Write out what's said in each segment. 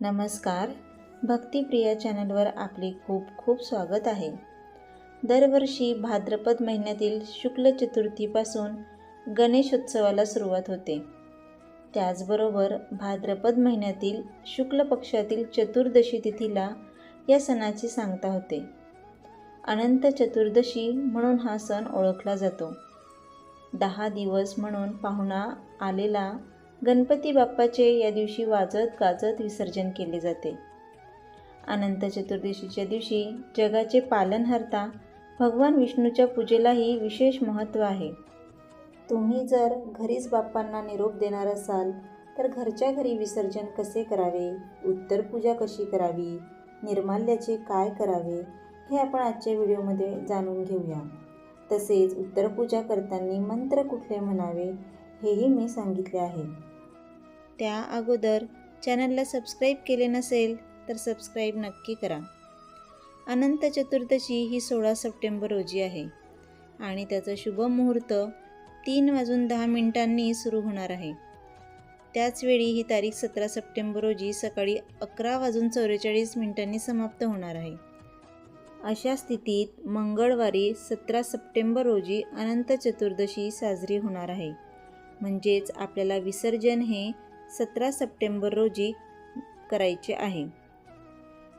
नमस्कार. भक्तिप्रिया चॅनलवर आपले खूप खूप स्वागत आहे. दरवर्षी भाद्रपद महिन्यातील शुक्ल चतुर्थीपासून गणेशोत्सवाला सुरुवात होते. त्याचबरोबर भाद्रपद महिन्यातील शुक्ल पक्षातील चतुर्दशी तिथीला या सणाची सांगता होते. अनंत चतुर्दशी म्हणून हा सण ओळखला जातो. दहा दिवस म्हणून पाहुणा आलेला गणपती बाप्पाचे या दिवशी वाजत गाजत विसर्जन केले जाते. अनंत चतुर्दशीच्या दिवशी जगाचे पालनहर्ता भगवान विष्णूच्या पूजेलाही विशेष महत्त्व आहे. तुम्ही जर घरीच बाप्पांना निरोप देणार असाल तर घरच्या घरी विसर्जन कसे करावे? उत्तर पूजा कशी करावी? निर्माल्याचे काय करावे? हे आपण आजच्या व्हिडिओमध्ये जाणून घेऊया. तसेच उत्तरपूजा करताना मंत्र कुठले म्हणावे हेही मी सांगितले आहे. त्या अगोदर चॅनलला सबस्क्राईब केले नसेल तर सबस्क्राईब नक्की करा. अनंत चतुर्दशी ही सोळा सप्टेंबर रोजी आहे आणि त्याचा शुभ मुहूर्त तीन वाजून दहा मिनिटांनी सुरू होणार आहे. त्याचवेळी ही तारीख सतरा सप्टेंबर रोजी सकाळी अकरा वाजून चौवेचाळीस मिनिटांनी समाप्त होणार आहे. अशा स्थितीत मंगळवारी सतरा सप्टेंबर रोजी अनंत चतुर्दशी साजरी होणार आहे. म्हणजेच आपल्याला विसर्जन हे सतरा सप्टेंबर रोजी करायचे आहे.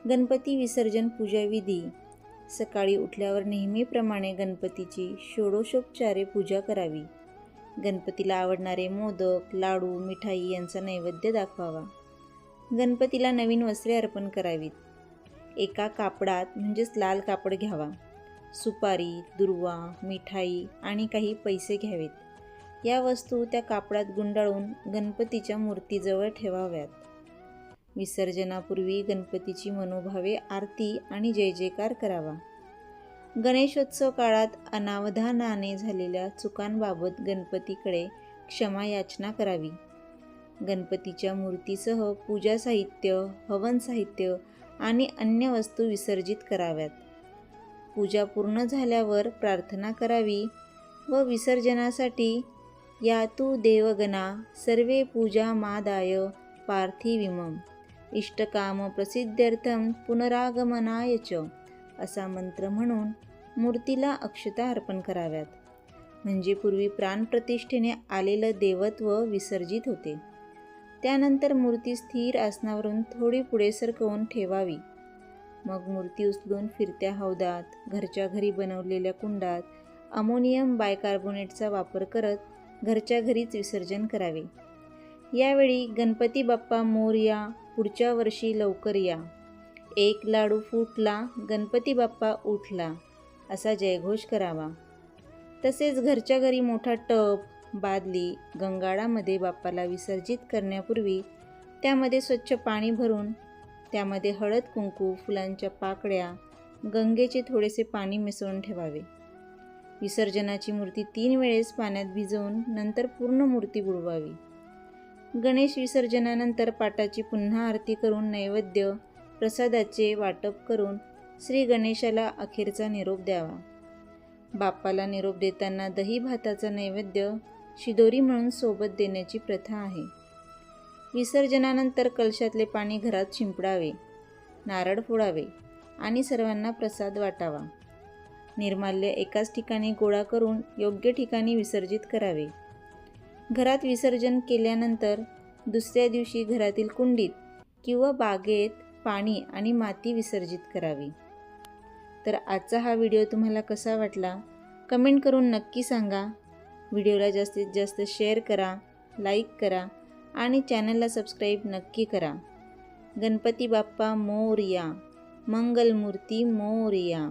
गणपती विसर्जन पूजाविधी सकाळी उठल्यावर नेहमीप्रमाणे गणपतीची षोडोशोपचारे पूजा करावी. गणपतीला आवडणारे मोदक लाडू मिठाई यांचा नैवेद्य दाखवावा. गणपतीला नवीन वस्त्रे अर्पण करावीत. एका कापडात म्हणजेच लाल कापड घ्यावा. सुपारी दुर्वा मिठाई आणि काही पैसे घ्यावेत. या वस्तू त्या कापडात गुंडाळून गणपतीच्या मूर्तीजवळ ठेवाव्यात. विसर्जनापूर्वी गणपतीची मनोभावे आरती आणि जय जयकार करावा. गणेशोत्सव काळात अनावधानाने झालेल्या चुकांबाबत गणपतीकडे क्षमा याचना करावी. गणपतीच्या मूर्तीसह पूजा साहित्य हवन साहित्य आणि अन्य वस्तू विसर्जित कराव्यात. पूजा पूर्ण झाल्यावर प्रार्थना करावी व विसर्जनासाठी या तू देवगणा सर्वे पूजा मादाय पार्थिविमम इष्टकाम प्रसिद्ध्यर्थम पुनरागमनाय च। असा मंत्र म्हणून मूर्तीला अक्षता अर्पण कराव्यात। म्हणजे पूर्वी प्राणप्रतिष्ठेने आलेलं देवत्व विसर्जित होते। त्यानंतर मूर्ती स्थिर आसनावरून थोडी पुढे सरकवून ठेवावी। मग मूर्ती उचलून फिरत्या हौदात घरच्या घरी बनवलेल्या कुंडात अमोनियम बायकार्बोनेटचा वापर करत घरच्या घरीच विसर्जन करावे. यावेळी गणपती बाप्पा मोरया पुढच्या वर्षी लवकर या. एक लाडू फुटला गणपती बाप्पा उठला असा जयघोष करावा. तसेच घरच्या घरी मोठा टप बादली गंगाळामध्ये बाप्पाला विसर्जित करण्यापूर्वी त्यामध्ये स्वच्छ पाणी भरून त्यामध्ये हळद कुंकू फुलांच्या पाकळ्या गंगेचे थोडेसे पाणी मिसळून ठेवावे. विसर्जनाची मूर्ती तीन वेळेस पाण्यात भिजवून नंतर पूर्ण मूर्ती बुडवावी. गणेश विसर्जनानंतर पाटाची पुन्हा आरती करून नैवेद्य प्रसादाचे वाटप करून श्री गणेशाला अखेरचा निरोप द्यावा. बाप्पाला निरोप देताना दही भाताचा नैवेद्य शिदोरी म्हणून सोबत देण्याची प्रथा आहे. विसर्जनानंतर कलशातले पाणी घरात शिंपडावे नारळ फोडावे आणि सर्वांना प्रसाद वाटावा. निर्माल्य एकाच ठिकाणी गोळा करून योग्य ठिकाणी विसर्जित करावे. घरात विसर्जन केल्यानंतर दुसऱ्या दिवशी घरातील कुंडीत किंवा बागेत पाणी आणि माती विसर्जित करावी. तर आजचा हा व्हिडिओ तुम्हाला कसा वाटला? कमेंट करून नक्की सांगा. व्हिडिओला जास्तीत जास्त शेअर करा लाईक करा आणि चॅनलला सबस्क्राईब नक्की करा. गणपती बाप्पा मोरया मंगलमूर्ती मोरया.